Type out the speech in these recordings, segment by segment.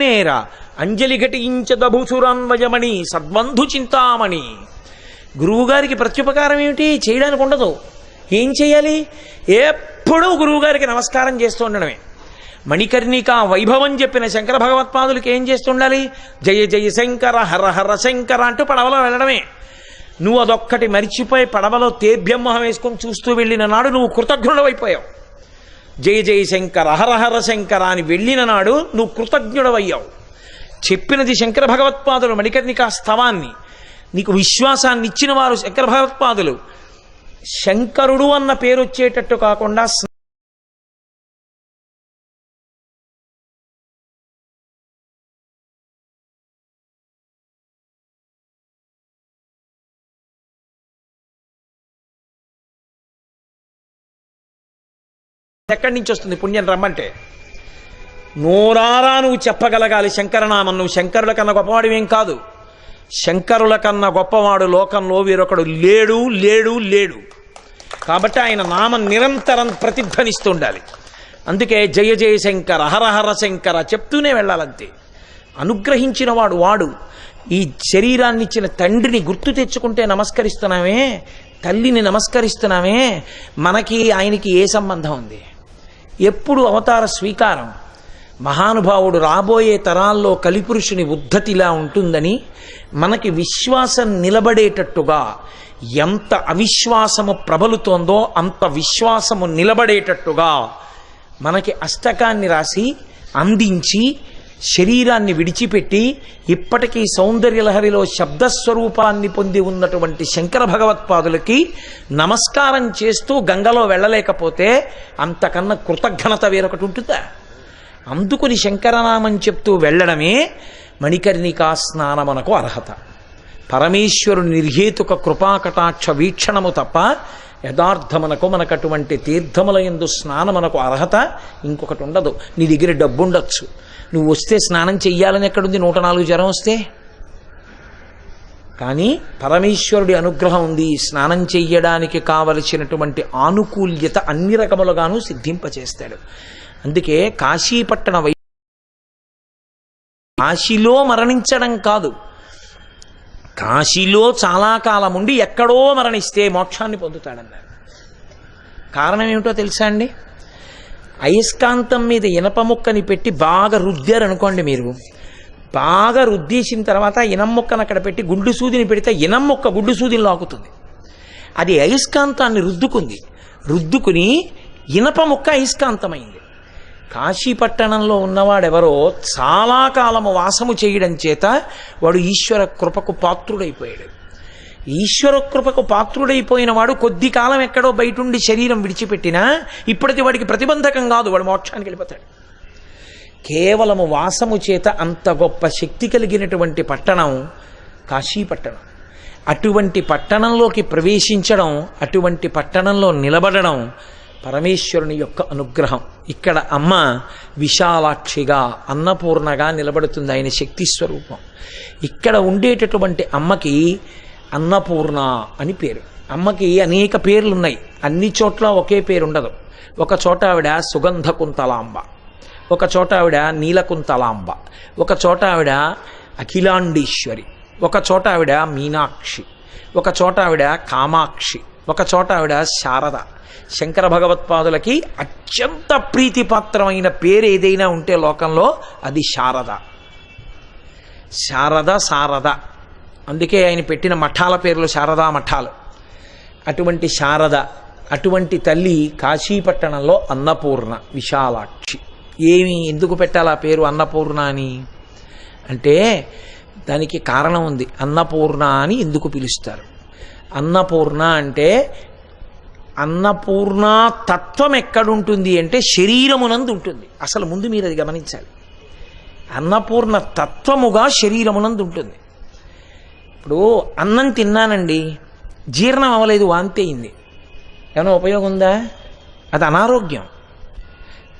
నేర. అంజలి ఘటించదభుసురాన్వయమణి సద్బంధు చింతామణి. గురువుగారికి ప్రత్యుపకారం ఏమిటి? చేయడానికి ఉండదు. ఏం చేయాలి? ఎప్పుడూ గురువుగారికి నమస్కారం చేస్తూ ఉండడమే. మణికర్ణిక వైభవం చెప్పిన శంకర భగవత్పాదులకి ఏం చేస్తుండాలి జయ జయ శంకర హర హర శంకర అంటూ పడవలో వెళ్ళడమే. నువ్వు అదొక్కటి మరిచిపోయి పడవలో తేభ్యం మొహం వేసుకొని చూస్తూ వెళ్ళిన నాడు నువ్వు కృతజ్ఞుడవైపోయావు. జయ జయ శంకర హరహర శంకర అని వెళ్ళిన నాడు నువ్వు కృతజ్ఞుడవయ్యావు. చెప్పినది శంకర భగవత్పాదులు మణికర్ణిక స్తవాన్ని. నీకు విశ్వాసాన్ని ఇచ్చిన వారు శంకర భగవత్పాదులు. శంకరుడు అన్న పేరు వచ్చేటట్టు కాకుండా ఎక్కడి నుంచి వస్తుంది పుణ్యం రమ్మంటే? నోరారా నువ్వు చెప్పగలగాలి శంకరనామం. నువ్వు శంకరుల కన్నా గొప్పవాడు ఏం కాదు. శంకరుల కన్నా గొప్పవాడు లోకంలో వీరొకడు లేడు లేడు లేడు. కాబట్టి ఆయన నామం నిరంతరం ప్రతిధ్వనిస్తుండాలి. అందుకే జయ జయ శంకర హరహర శంకర చెప్తూనే వెళ్ళాలంతే. అనుగ్రహించిన వాడు వాడు. ఈ శరీరాన్ని ఇచ్చిన తండ్రిని గుర్తు తెచ్చుకుంటే నమస్కరిస్తున్నామే తల్లిని నమస్కరిస్తున్నామే మనకి ఆయనకి ఏ సంబంధం ఉంది? ఎప్పుడు అవతార స్వీకారం? మహానుభావుడు రాబోయే తరాల్లో కలిపురుషుని ఉద్ధతిలా ఉంటుందని మనకి విశ్వాసం నిలబడేటట్టుగా ఎంత అవిశ్వాసము ప్రబలుతోందో అంత విశ్వాసము నిలబడేటట్టుగా మనకి అష్టకాన్ని రాసి అందించి శరీరాన్ని విడిచిపెట్టి ఇప్పటికీ సౌందర్యలహరిలో శబ్దస్వరూపాన్ని పొంది ఉన్నటువంటి శంకర భగవత్పాదులకి నమస్కారం చేస్తూ గంగలో వెళ్ళలేకపోతే అంతకన్నా కృతజ్ఞత వేరొకటి ఉంటుందా? అందుకుని శంకరనామం చెప్తూ వెళ్ళడమే మణికర్ణికా స్నానమనకు అర్హత. పరమేశ్వరుని నిర్హేతుక కృపాకటాక్ష వీక్షణము తప్ప యథార్థమనకు మనకు అటువంటి తీర్థముల ఎందు స్నానమునకు అర్హత ఇంకొకటి ఉండదు. నీ దగ్గర డబ్బు ఉండొచ్చు నువ్వు వస్తే స్నానం చెయ్యాలని ఎక్కడుంది? నూట నాలుగు జ్వరం వస్తే? కానీ పరమేశ్వరుడి అనుగ్రహం ఉంది. స్నానం చెయ్యడానికి కావలసినటువంటి ఆనుకూల్యత అన్ని రకములుగాను సిద్ధింపచేస్తాడు. అందుకే కాశీపట్టణ వై కాశీలో మరణించడం కాదు. కాశీలో చాలా కాలం ఉండి ఎక్కడో మరణిస్తే మోక్షాన్ని పొందుతాడన్నారు. కారణం ఏమిటో తెలుసా అండి? అయస్కాంతం మీద ఇనప ముక్కని పెట్టి బాగా రుద్దారు అనుకోండి మీరు. బాగా రుద్దేసిన తర్వాత ఇనం ముక్కను అక్కడ పెట్టి గుండు సూదిని పెడితే ఇనం ముక్క గుండు సూదిని లాగుతుంది. అది అయస్కాంతాన్ని రుద్దుకుంది. రుద్దుకుని ఇనప ముక్క అయస్కాంతమైంది. కాశీపట్టణంలో ఉన్నవాడెవరో చాలా కాలము వాసము చేయడం చేత వాడు ఈశ్వర కృపకు పాత్రుడైపోయాడు. ఈశ్వర కృపకు పాత్రుడైపోయిన వాడు కొద్ది కాలం ఎక్కడో బయటుండి శరీరం విడిచిపెట్టినా ఇప్పటికి వాడికి ప్రతిబంధకం కాదు వాడు మోక్షానికి వెళ్ళిపోతాడు. కేవలము వాసము చేత అంత గొప్ప శక్తి కలిగినటువంటి పట్టణం కాశీపట్టణం. అటువంటి పట్టణంలోకి ప్రవేశించడం అటువంటి పట్టణంలో నిలబడడం పరమేశ్వరుని యొక్క అనుగ్రహం. ఇక్కడ అమ్మ విశాలాక్షిగా అన్నపూర్ణగా నిలబడుతుంది ఆయన శక్తి స్వరూపం. ఇక్కడ ఉండేటటువంటి అమ్మకి అన్నపూర్ణ అని పేరు. అమ్మకి అనేక పేర్లు ఉన్నాయి అన్ని చోట్ల ఒకే పేరు ఉండదు ఒక చోట ఆవిడ సుగంధ కుంతలాంబ ఒక చోట ఆవిడ నీలకుంతలాంబ. ఒక చోట ఆవిడ అఖిలాండీశ్వరి. ఒక చోట ఆవిడ మీనాక్షి. ఒక చోట ఆవిడ కామాక్షి. ఒక చోట ఆవిడ శారద. శంకర భగవత్పాదులకి అత్యంత ప్రీతిపాత్రమైన పేరు ఏదైనా ఉంటే లోకంలో అది శారద. శారద శారద. అందుకే ఆయన పెట్టిన మఠాల పేర్లు శారదా మఠాలు. అటువంటి శారద అటువంటి తల్లి కాశీపట్టణంలో అన్నపూర్ణ విశాలాక్షి. ఏమి ఎందుకు పెట్టాలి ఆ పేరు అన్నపూర్ణ అని? అంటే దానికి కారణం ఉంది. అన్నపూర్ణ అని ఎందుకు పిలుస్తారు? అన్నపూర్ణ అంటే అన్నపూర్ణ తత్వం ఎక్కడుంటుంది అంటే శరీరమునందు ఉంటుంది. అసలు ముందు మీరు అది గమనించాలి. అన్నపూర్ణ తత్వముగా శరీరమునందు ఉంటుంది. ఇప్పుడు అన్నం తిన్నానండి జీర్ణం అవ్వలేదు వాంతి అయింది. ఏమైనా ఉపయోగం ఉందా? అది అనారోగ్యం.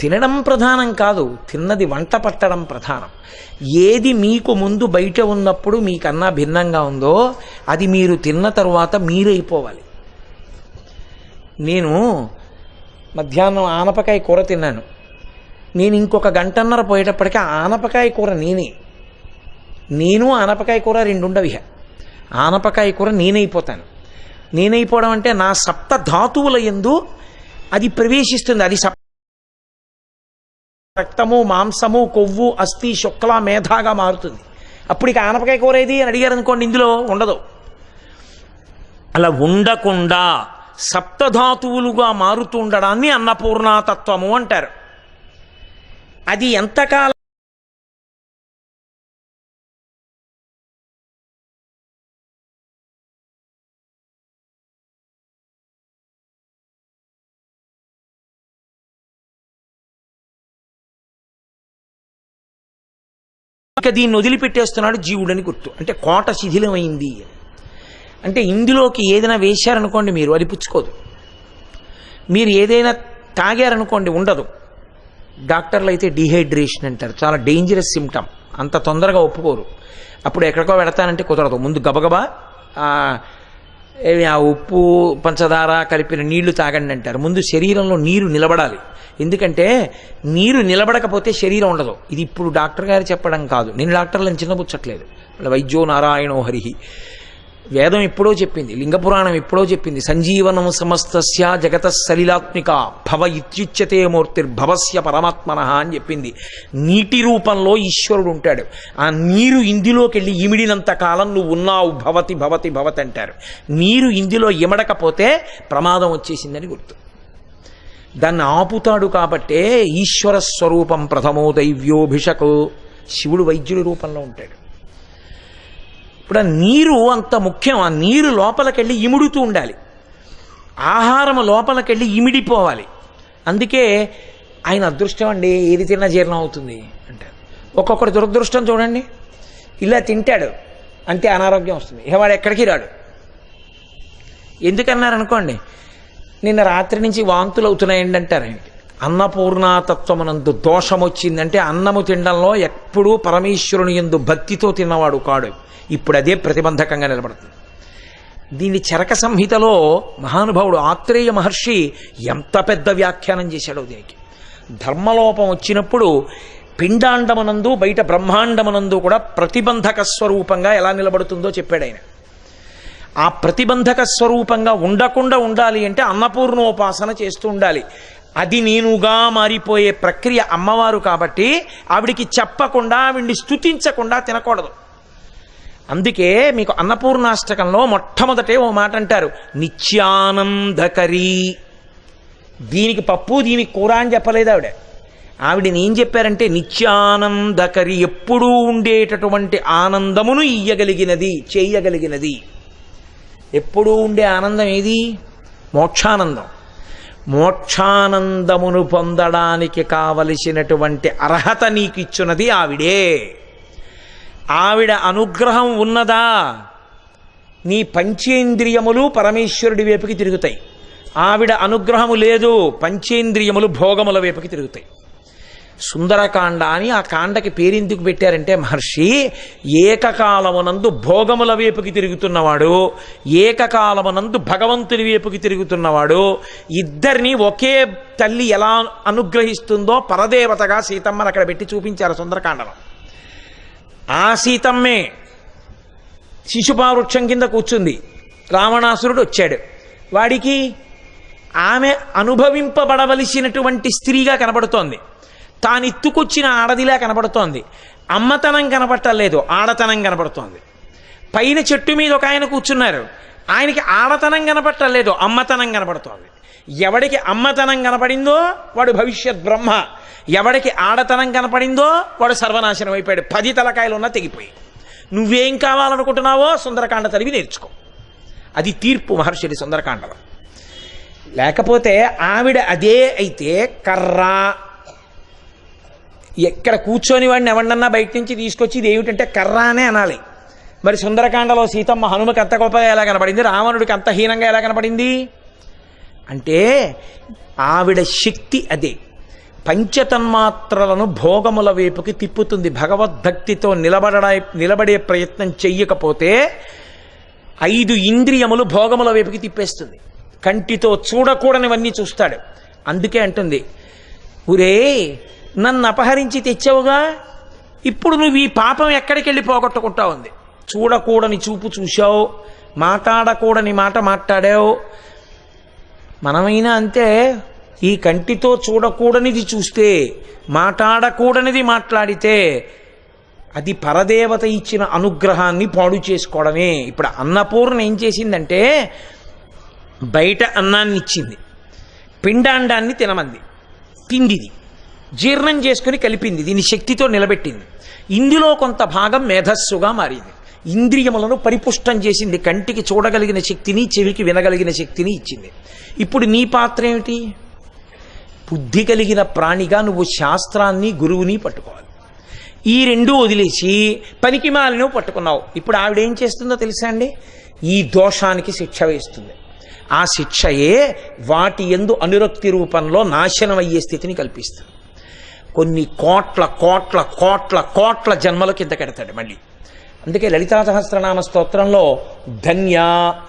తినడం ప్రధానం కాదు తిన్నది వంట పట్టడం ప్రధానం. ఏది మీకు ముందు బయట ఉన్నప్పుడు మీకన్నా భిన్నంగా ఉందో అది మీరు తిన్న తరువాత మీరైపోవాలి. నేను మధ్యాహ్నం ఆనపకాయ కూర తిన్నాను. నేను ఇంకొక గంటన్నర పోయేటప్పటికీ ఆనపకాయ కూర నేనే. నేను ఆనపకాయ కూర రెండు ఆనపకాయ కూర నేనైపోతాను. నేనైపోవడం అంటే నా సప్త ధాతువుల ఎందు అది ప్రవేశిస్తుంది. అది సప్ రక్తము మాంసము కొవ్వు అస్థి శుక్ల మేధాగా మారుతుంది. అప్పుడు ఇక ఆనపకాయ కూర ఏది అని అడిగారు అనుకోండి ఇందులో ఉండదు. అలా ఉండకుండా సప్తధాతువులుగా మారుతూ ఉండడాన్ని అన్నపూర్ణాతత్వము అంటారు. అది ఎంతకాలం ఇక దీన్ని వదిలిపెట్టేస్తున్నాడు జీవుడని గుర్తు. అంటే కోట శిథిలమైంది. అంటే ఇందులోకి ఏదైనా వేశారనుకోండి మీరు అది పుచ్చుకోదు. మీరు ఏదైనా తాగారనుకోండి ఉండదు. డాక్టర్లు అయితే డిహైడ్రేషన్ అంటారు. చాలా డేంజరస్ సిమ్టమ్ అంత తొందరగా ఒప్పుకోరు. అప్పుడు ఎక్కడికో వెడతానంటే కుదరదు. ముందు గబగబా ఆ, ఆ ఉప్పు పంచదార కలిపిన నీళ్ళు తాగండి అంటారు. ముందు శరీరంలో నీరు నిలబడాలి. ఎందుకంటే నీరు నిలబడకపోతే శరీరం ఉండదు. ఇది ఇప్పుడు డాక్టర్ గారు చెప్పడం కాదు. నేను డాక్టర్లను చిన్నపుచ్చట్లేదు వైద్యో నారాయణో హరిహి. వేదం ఎప్పుడో చెప్పింది లింగపురాణం ఎప్పుడో చెప్పింది సంజీవనం సమస్తస్య జగత సలిలాత్మిక భవ ఇత్యుచ్యతే మూర్తిర్భవస్య పరమాత్మన అని చెప్పింది. నీటి రూపంలో ఈశ్వరుడు ఉంటాడు. ఆ నీరు ఇందులోకి వెళ్ళి ఇమిడినంత కాలం నువ్వు ఉన్నావు భవతి భవతి భవతి అంటారు. నీరు ఇందులో ఇమడకపోతే ప్రమాదం వచ్చేసిందని గుర్తు. దాన్ని ఆపుతాడు కాబట్టే ఈశ్వర స్వరూపం ప్రథమో దైవ్యోభిషకు. శివుడు వైద్యుడి రూపంలో ఉంటాడు. ఇప్పుడు ఆ నీరు అంత ముఖ్యం. ఆ నీరు లోపలికెళ్ళి ఇముడుతూ ఉండాలి. ఆహారం లోపలికెళ్ళి ఇమిడిపోవాలి. అందుకే ఆయన అదృష్టం అండి ఏది తిన్నా జీర్ణం అవుతుంది అంటారు. ఒక్కొక్కటి దురదృష్టం చూడండి. ఇలా తింటాడు అంతే అనారోగ్యం వస్తుంది. ఇక వాడు ఎక్కడికి రాడు? ఎందుకన్నారు అనుకోండి నిన్న రాత్రి నుంచి వాంతులు అవుతున్నాయండి అంటారండి అన్నపూర్ణాతత్వమునందు దోషం వచ్చిందంటే అన్నము తినడంలో ఎప్పుడూ పరమేశ్వరుని ఎందు భక్తితో తిన్నవాడు కాడు. ఇప్పుడు అదే ప్రతిబంధకంగా నిలబడుతుంది. దీని చరక సంహితలో మహానుభావుడు ఆత్రేయ మహర్షి ఎంత పెద్ద వ్యాఖ్యానం చేశాడో దీనికి. ధర్మలోపం వచ్చినప్పుడు పిండాండమునందు బయట బ్రహ్మాండమునందు కూడా ప్రతిబంధక స్వరూపంగా ఎలా నిలబడుతుందో చెప్పాడు ఆయన. ఆ ప్రతిబంధక స్వరూపంగా ఉండకుండా ఉండాలి అంటే అన్నపూర్ణోపాసన చేస్తూ ఉండాలి. అది నేనుగా మారిపోయే ప్రక్రియ అమ్మవారు కాబట్టి ఆవిడికి చెప్పకుండా ఆవిడ్ని స్తుతించకుండా తినకూడదు. అందుకే మీకు అన్నపూర్ణాష్టకంలో మొట్టమొదటే ఓ మాట అంటారు నిత్యానందకరీ. దీనికి పప్పు దీనికి కూర అని చెప్పలేదు ఆవిడ. ఆవిడని ఏం చెప్పారంటే నిత్యానందకరి ఎప్పుడూ ఉండేటటువంటి ఆనందమును ఇయ్యగలిగినది చేయగలిగినది. ఎప్పుడూ ఉండే ఆనందం ఏది? మోక్షానందం. మోక్షానందమును పొందడానికి కావలసినటువంటి అర్హత నీకు ఇచ్చున్నది ఆవిడే. ఆవిడ అనుగ్రహం ఉన్నదా? నీ పంచేంద్రియములు పరమేశ్వరుడి వైపుకి తిరుగుతాయి. ఆవిడ అనుగ్రహము లేదు పంచేంద్రియములు భోగముల వైపుకి తిరుగుతాయి. సుందరకాండ అని ఆ కాండకి పేరెందుకు పెట్టారంటే మహర్షి ఏకకాలమునందు భోగముల వైపుకి తిరుగుతున్నవాడు ఏకకాలమునందు భగవంతుని వైపుకి తిరుగుతున్నవాడు ఇద్దరిని ఒకే తల్లి ఎలా అనుగ్రహిస్తుందో పరదేవతగా సీతమ్మని అక్కడ పెట్టి చూపించారు సుందరకాండలో. ఆ సీతమ్మే శిశుపావృక్షం కింద కూర్చుంది. రావణాసురుడు వచ్చాడు. వాడికి ఆమె అనుభవింపబడవలసినటువంటి స్త్రీగా కనబడుతోంది. తాను ఎత్తుకొచ్చిన ఆడదిలా కనబడుతోంది. అమ్మతనం కనబట్టలేదు ఆడతనం కనబడుతోంది పైన చెట్టు మీద ఒక ఆయన కూర్చున్నారు. ఆయనకి ఆడతనం కనబట్టలేదు అమ్మతనం కనబడుతోంది ఎవడికి అమ్మతనం కనపడిందో వాడు భవిష్యత్ బ్రహ్మ. ఎవడికి ఆడతనం కనపడిందో వాడు సర్వనాశనం అయిపోయాడు. పది తలకాయలు ఉన్నా తెగిపోయి నువ్వేం కావాలనుకుంటున్నావో సుందరకాండ చదివి నేర్చుకో. అది తీర్పు మహర్షిది సుందరకాండలో. లేకపోతే ఆవిడ అదే అయితే కర్ర ఎక్కడ కూర్చొని వాడిని ఎవరినన్నా బయట నుంచి తీసుకొచ్చి ఇది ఏమిటంటే కర్ర అనే అనాలి. మరి సుందరకాండలో సీతమ్మ హనుమకి అంత గొప్పగా ఎలా కనపడింది? రావణుడికి అంత హీనంగా ఎలా కనపడింది? అంటే ఆవిడ శక్తి అదే. పంచతన్మాత్రలను భోగముల వైపుకి తిప్పుతుంది. భగవద్భక్తితో నిలబడ నిలబడే ప్రయత్నం చెయ్యకపోతే ఐదు ఇంద్రియములు భోగముల వైపుకి తిప్పేస్తుంది. కంటితో చూడకూడనివన్నీ చూస్తాడు. అందుకే అంటుంది ఊరే నన్ను అపహరించి తెచ్చావుగా? ఇప్పుడు నువ్వు ఈ పాపం ఎక్కడికి వెళ్ళి పోగొట్టుకుంటా ఉంది చూడకూడని చూపు చూశావు మాట్లాడకూడని మాట మాట్లాడావు. మనమైనా అంతే ఈ కంటితో చూడకూడనిది చూస్తే మాట్లాడకూడనిది మాట్లాడితే అది పరదేవత ఇచ్చిన అనుగ్రహాన్ని పాడు చేసుకోవడమే. ఇప్పుడు అన్నపూర్ణ ఏం చేసిందంటే బయట అన్నాన్ని ఇచ్చింది. పిండాండాన్ని తినమంది. తిండిది. జీర్ణం చేసుకుని కలిపింది దీని శక్తితో నిలబెట్టింది. ఇందులో కొంత భాగం మేధస్సుగా మారింది. ఇంద్రియములను పరిపుష్టం చేసింది కంటికి చూడగలిగిన శక్తిని చెవికి వినగలిగిన శక్తిని ఇచ్చింది. ఇప్పుడు నీ పాత్ర ఏమిటి? బుద్ధి కలిగిన ప్రాణిగా నువ్వు శాస్త్రాన్ని గురువుని పట్టుకోవాలి. ఈ రెండు వదిలేసి పనికిమాలిని పట్టుకున్నావు. ఇప్పుడు ఆవిడ ఏం చేస్తుందో తెలుసా అండి? ఈ దోషానికి శిక్ష వేస్తుంది. ఆ శిక్షయే వాటి ఎందు అనురక్తి రూపంలో నాశనం అయ్యే స్థితిని కల్పిస్తుంది. కొన్ని కోట్ల కోట్ల కోట్ల కోట్ల జన్మల కింద కడతాడు మళ్ళీ. అందుకే లలితా సహస్రనామ స్తోత్రంలో ధన్య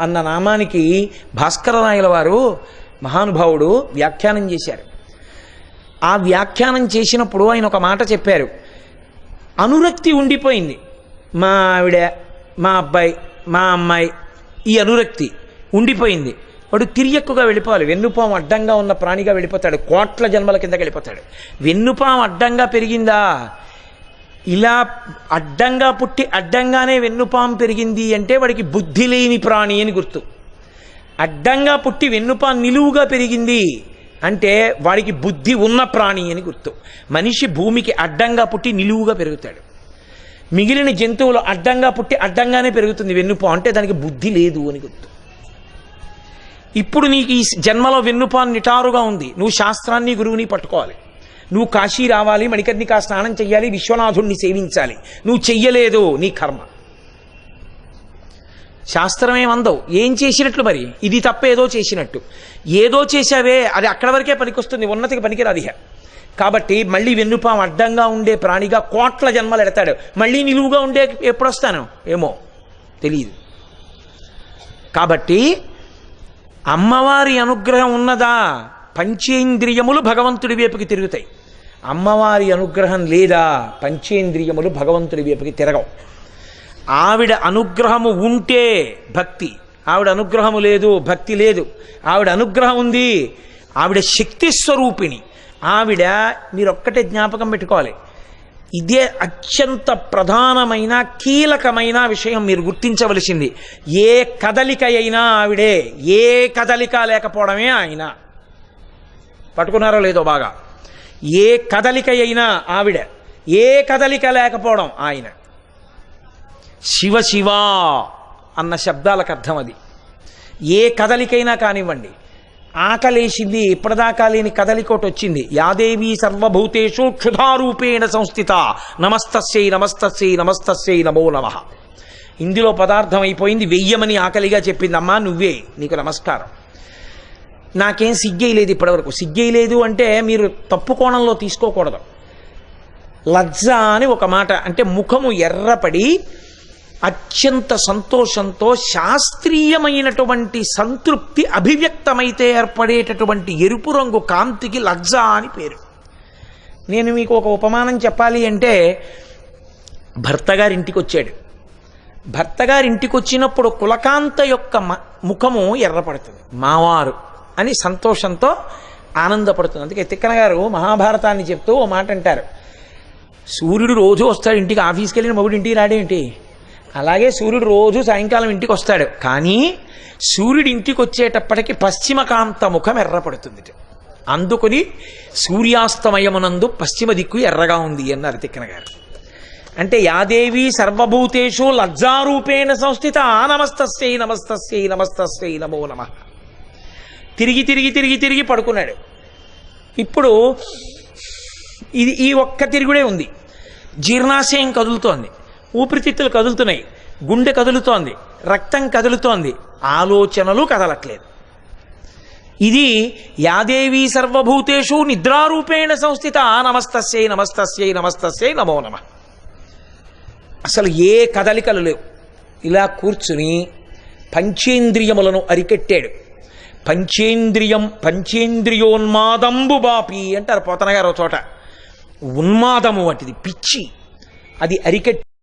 అన్న నామానికి భాస్కరరాయల వారు మహానుభావుడు వ్యాఖ్యానం చేశారు. ఆ వ్యాఖ్యానం చేసినప్పుడు ఆయన ఒక మాట చెప్పారు. అనురక్తి ఉండిపోయింది. మా ఆవిడ మా అబ్బాయి మా అమ్మాయి ఈ అనురక్తి ఉండిపోయింది. వాడు తిరియక్కుగా వెళ్ళిపోవాలి. వెన్నుపాము అడ్డంగా ఉన్న ప్రాణిగా వెళ్ళిపోతాడు. కోట్ల జన్మల కిందకి వెళ్ళిపోతాడు. వెన్నుపాము అడ్డంగా పెరిగిందా? ఇలా అడ్డంగా పుట్టి అడ్డంగానే వెన్నుపాము పెరిగింది అంటే వాడికి బుద్ధి లేని ప్రాణి అని గుర్తు. అడ్డంగా పుట్టి వెన్నుపాము నిలువుగా పెరిగింది అంటే వాడికి బుద్ధి ఉన్న ప్రాణి అని గుర్తు. మనిషి భూమికి అడ్డంగా పుట్టి నిలువుగా పెరుగుతాడు. మిగిలిన జంతువులు అడ్డంగా పుట్టి అడ్డంగానే పెరుగుతుంది వెన్నుపాము అంటే దానికి బుద్ధి లేదు అని గుర్తు. ఇప్పుడు నీకు ఈ జన్మలో వెన్నుపా నిటారుగా ఉంది. నువ్వు శాస్త్రాన్ని గురువుని పట్టుకోవాలి. నువ్వు కాశీ రావాలి మణికర్ణికా స్నానం చెయ్యాలి విశ్వనాథుణ్ణి సేవించాలి. నువ్వు చెయ్యలేదు నీ కర్మ. శాస్త్రం అందవు ఏం చేసినట్లు మరి? ఇది తప్ప ఏదో చేసినట్టు. ఏదో చేశావే అది అక్కడ వరకే పనికొస్తుంది ఉన్నతికి పనికిరాదు కాబట్టి మళ్ళీ వెన్నుపాం అడ్డంగా ఉండే ప్రాణిగా కోట్ల జన్మలు ఎడతాడు. మళ్ళీ నిలువుగా ఉండే ఎప్పుడొస్తాను? ఏమో. తెలియదు కాబట్టి అమ్మవారి అనుగ్రహం ఉన్నదా? పంచేంద్రియములు భగవంతుడి వైపుకి తిరుగుతాయి. అమ్మవారి అనుగ్రహం లేదా? పంచేంద్రియములు భగవంతుడి వైపుకి తిరగవు. ఆవిడ అనుగ్రహము ఉంటే భక్తి. ఆవిడ అనుగ్రహము లేదు భక్తి లేదు. ఆవిడ అనుగ్రహం ఉంది. ఆవిడ శక్తి స్వరూపిణి. ఆవిడ మీరు ఒక్కటే జ్ఞాపకం పెట్టుకోవాలి. ఇదే అత్యంత ప్రధానమైన కీలకమైన విషయం మీరు గుర్తించవలసింది. ఏ కదలిక అయినా ఆవిడే ఏ కదలిక లేకపోవడమే ఆయన. పట్టుకున్నారో లేదో బాగా. ఏ కదలిక అయినా ఆవిడ ఏ కదలిక లేకపోవడం ఆయన. శివ శివ అన్న శబ్దాలకు అర్థం అది. ఏ కదలికైనా కానివ్వండి ఆకలేసింది ఇప్పటిదాకా లేని కదలికోటి వచ్చింది. యాదేవి సర్వభూతేషు క్షుధారూపేణ సంస్థిత. నమస్తస్యై నమస్తస్యై నమస్తస్యై నమో నమ. ఇందులో పదార్థం అయిపోయింది వెయ్యమని ఆకలిగా చెప్పింది అమ్మా నువ్వే నీకు నమస్కారం. నాకేం సిగ్గేయలేదు ఇప్పటివరకు. సిగ్గేయలేదు అంటే మీరు తప్పు కోణంలో తీసుకోకూడదు. లజ్జ అని ఒక మాట అంటే ముఖము ఎర్రపడి అత్యంత సంతోషంతో శాస్త్రీయమైనటువంటి సంతృప్తి అభివ్యక్తమైతే ఏర్పడేటటువంటి ఎరుపు రంగు కాంతికి లజ్జ అని పేరు. నేను మీకు ఒక ఉపమానం చెప్పాలి అంటే భర్త గారింటికి వచ్చాడు భర్త గారింటికి వచ్చినప్పుడు కులకాంత యొక్క మ- ముఖము ఎర్రపడుతుంది. మావారు అని సంతోషంతో ఆనందపడుతుంది. అందుకే తిక్కన గారు మహాభారతాన్ని చెప్తూ ఓ మాట అంటారు సూర్యుడు రోజు వస్తాడు ఇంటికి ఆఫీస్కి వెళ్ళిన మొగుడు ఇంటికి రాడేంటి? అలాగే సూర్యుడు రోజు సాయంకాలం ఇంటికి వస్తాడు కానీ సూర్యుడు ఇంటికి వచ్చేటప్పటికి పశ్చిమకాంత ముఖం ఎర్రపడుతుంది అందుకొని సూర్యాస్తమయమునందు పశ్చిమ దిక్కు ఎర్రగా ఉంది అన్నారు తిక్కన గారు. అంటే యాదేవి సర్వభూతేషు లజ్జారూపేణ సంస్థిత నమస్తస్యై నమస్తస్యై నమస్తస్యై నమో నమ. తిరిగి తిరిగి తిరిగి తిరిగి పడుకున్నాడు. ఇప్పుడు ఇది ఈ ఒక్క తిరుగుడే ఉంది. జీర్ణాశయం కదులుతోంది. ఊపిరితిత్తులు కదులుతున్నాయి. గుండె కదులుతోంది. రక్తం కదులుతోంది. ఆలోచనలు కదలట్లేదు. ఇది యాదేవి సర్వభూతేషు నిద్రారూపేణ సంస్థిత. నమస్తస్యై నమస్తస్యై నమస్తస్యై నమో నమ. అసలు ఏ కదలికలు లేవు. ఇలా కూర్చుని పంచేంద్రియములను అరికెట్టాడు. పంచేంద్రియం పంచేంద్రియోన్మాదంబు బాపి అంటారు పోతనగారు ఒక చోట. ఉన్మాదము వంటిది. పిచ్చి. అది అరికట్టి